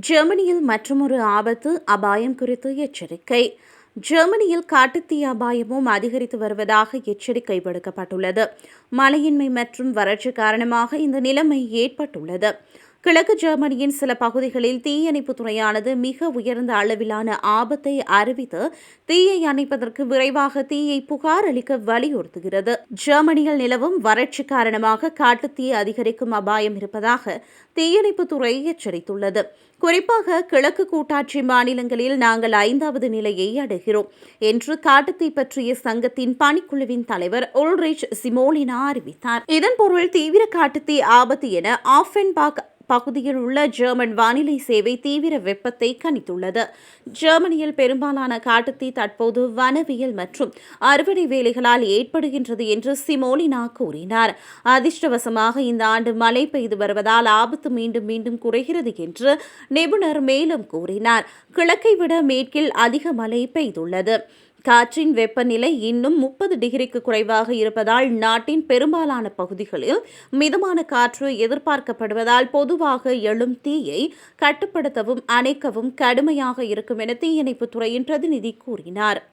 ஜெர்மனியில் மற்றொரு ஆபத்து அபாயம் குறித்து எச்சரிக்கை. ஜெர்மனியில் காட்டுத்தீ அபாயமும் அதிகரித்து வருவதாக எச்சரிக்கை விடுக்கப்பட்டுள்ளது. மழையின்மை மற்றும் வறட்சி காரணமாக இந்த நிலைமை ஏற்பட்டுள்ளது. கிழக்கு ஜெர்மனியின் சில பகுதிகளில் தீயணைப்பு துறையானது மிக உயர்ந்த அளவிலான ஆபத்தை அறிவித்து தீயை அணைப்பதற்கு விரைவாக தீயை புகார் அளிக்க வலியுறுத்துகிறது. ஜெர்மனியில் நிலவும் வறட்சி காரணமாக காட்டுத்தீ அதிகரிக்கும் அபாயம் இருப்பதாக தீயணைப்புத்துறை எச்சரித்துள்ளது. குறிப்பாக கிழக்கு கூட்டாட்சி மாநிலங்களில் நாங்கள் ஐந்தாவது நிலையை அடைகிறோம் என்று காட்டுத்தீ பற்றிய சங்கத்தின் பணிக்குழுவின் தலைவர் உல்ரிச் சிமோலினா அறிவித்தார். இதன் பொருள் தீவிர காட்டுத்தீ ஆபத்து என ஆஃபென்பாக் பகுதியில் உள்ள ஜெர்மன் வானிலை சேவை தீவிர வெப்பத்தை கணித்துள்ளது. ஜெர்மனியில் பெரும்பாலான காட்டுத்தீ தற்போது வனவியல் மற்றும் அறுவடை வேலைகளால் ஏற்படுகின்றது என்று சிமோலினா கூறினார். அதிர்ஷ்டவசமாக இந்த ஆண்டு மழை பெய்து வருவதால் ஆபத்து மீண்டும் மீண்டும் குறைகிறது என்று நிபுணர் மேலும் கூறினார். கிழக்கை விட மேற்கில் அதிக மழை பெய்துள்ளது. காற்றின் வெப்பநிலை இன்னும் முப்பது டிகிரிக்கு குறைவாக இருப்பதால் நாட்டின் பெரும்பாலான பகுதிகளில் மிதமான காற்று எதிர்பார்க்கப்படுவதால் பொதுவாக எழும் தீயை கட்டுப்படுத்தவும் அணைக்கவும் கடுமையாக இருக்கும் என தீயணைப்புத்துறையின் பிரதிநிதி கூறினார்.